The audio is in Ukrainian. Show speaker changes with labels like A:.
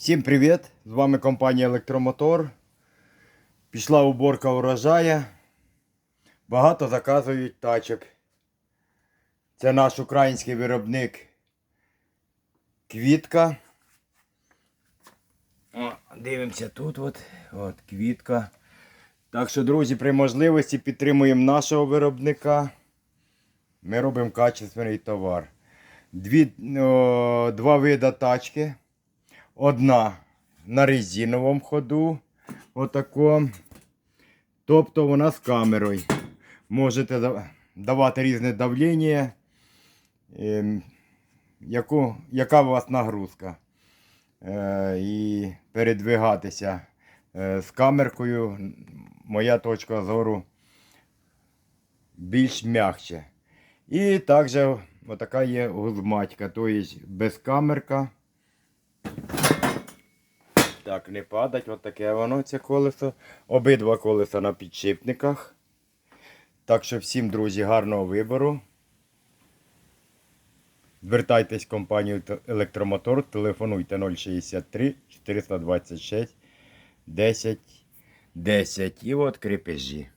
A: Всім привіт! З вами компанія Електромотор. Пішла уборка урожая. Багато заказують тачок. Це наш український виробник Квітка. О, дивимося тут. От, от квітка. Так що, друзі, при можливості підтримуємо нашого виробника. Ми робимо качественний товар. Дві, о, два вида тачки. Одна на резиновому ходу. Отако. Тобто вона з камерою. Можете давати різне давлення. ем, яку, яка у вас нагрузка. Е, і передвигатися е, з камеркою. Моя точка зору більш м'якше. І також отака є гузматька, тобто без камерка. Так, не падать, от воно це колесо. Обидва колеса на підшипниках. Так що всім, друзі, гарного вибору. Звертайтесь в компанію Електромотор, телефонуйте 063 426 10 10. І от крепежі.